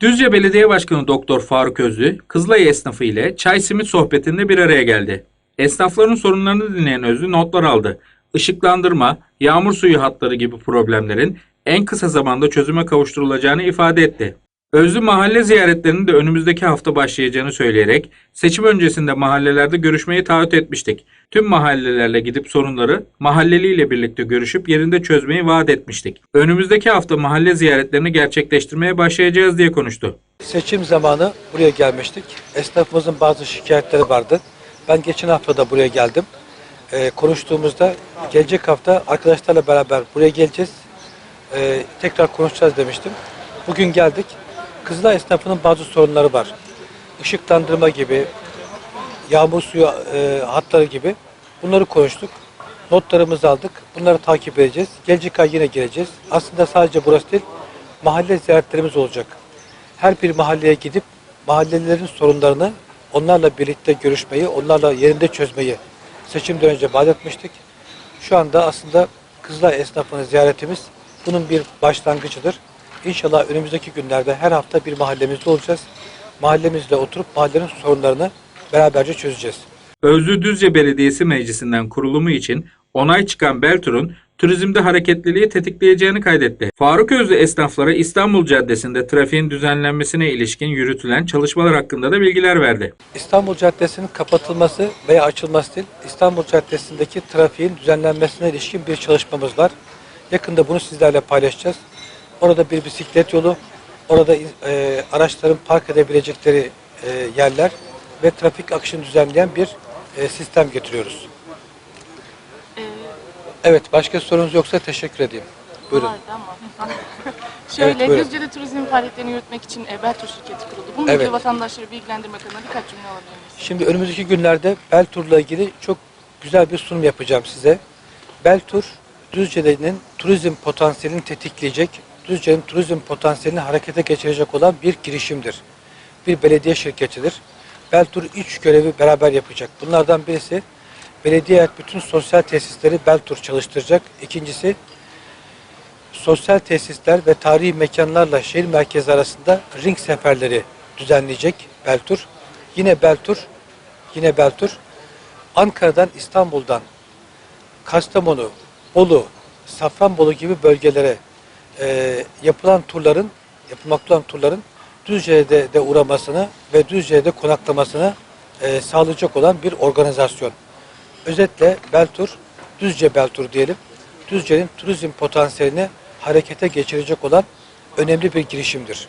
Düzce Belediye Başkanı Doktor Faruk Özlü, Kızılay esnafı ile çay simit sohbetinde bir araya geldi. Esnafların sorunlarını dinleyen Özlü notlar aldı. Işıklandırma, yağmur suyu hatları gibi problemlerin en kısa zamanda çözüme kavuşturulacağını ifade etti. Özlü mahalle ziyaretlerinin de önümüzdeki hafta başlayacağını söyleyerek seçim öncesinde mahallelerde görüşmeyi taahhüt etmiştik. Tüm mahallelerle gidip sorunları mahalleliyle birlikte görüşüp yerinde çözmeyi vaat etmiştik. Önümüzdeki hafta mahalle ziyaretlerini gerçekleştirmeye başlayacağız diye konuştu. Seçim zamanı buraya gelmiştik. Esnafımızın bazı şikayetleri vardı. Ben geçen hafta da buraya geldim. Ee, konuştuğumuzda gelecek hafta arkadaşlarla beraber buraya geleceğiz. Ee, tekrar konuşacağız demiştim. Bugün geldik. Kızılay esnafının bazı sorunları var. Işıklandırma gibi, yağmur suyu e, hatları gibi bunları konuştuk. Notlarımızı aldık. Bunları takip edeceğiz. Gelecek ay yine geleceğiz. Aslında sadece burası değil, mahalle ziyaretlerimiz olacak. Her bir mahalleye gidip mahallelilerin sorunlarını onlarla birlikte görüşmeyi, onlarla yerinde çözmeyi seçimden önce vaat etmiştik. Şu anda aslında Kızılay esnafını ziyaretimiz bunun bir başlangıcıdır. İnşallah önümüzdeki günlerde her hafta bir mahallemizde olacağız. Mahallemizle oturup mahallenin sorunlarını beraberce çözeceğiz. Özlü Düzce Belediyesi Meclisi'nden kurulumu için onay çıkan Beltur'un turizmde hareketliliği tetikleyeceğini kaydetti. Faruk Özlü esnaflara İstanbul Caddesi'nde trafiğin düzenlenmesine ilişkin yürütülen çalışmalar hakkında da bilgiler verdi. İstanbul Caddesi'nin kapatılması veya açılması değil, İstanbul Caddesi'ndeki trafiğin düzenlenmesine ilişkin bir çalışmamız var. Yakında bunu sizlerle paylaşacağız. Orada bir bisiklet yolu, orada e, araçların park edebilecekleri e, yerler ve trafik akışını düzenleyen bir e, sistem getiriyoruz. Evet, başka sorunuz yoksa teşekkür edeyim. Buyurun. Ama. Şöyle, Evet, buyurun. Düzce'de turizm faaliyetlerini yürütmek için e, Beltur şirketi kuruldu. Bununla Evet. ilgili vatandaşları bilgilendirmek adına birkaç cümle alabilir miyiz? Şimdi önümüzdeki günlerde Beltur'la ilgili çok güzel bir sunum yapacağım size. Beltur, Düzce'nin turizm potansiyelini tetikleyecek, Düzce'nin turizm potansiyelini harekete geçirecek olan bir girişimdir. Bir belediye şirketidir. Beltur üç görevi beraber yapacak. Bunlardan birisi belediye bütün sosyal tesisleri Beltur çalıştıracak. İkincisi sosyal tesisler ve tarihi mekanlarla şehir merkezi arasında ring seferleri düzenleyecek Beltur. Yine Beltur, yine Beltur Ankara'dan İstanbul'dan Kastamonu, Bolu, Safranbolu gibi bölgelere e, yapılan turların, yapılmakta olan turların Düzce'de de uğramasını ve Düzce'de konaklamasını e, sağlayacak olan bir organizasyon. Özetle Beltur, Düzce Beltur diyelim. Düzce'nin turizm potansiyelini harekete geçirecek olan önemli bir girişimdir.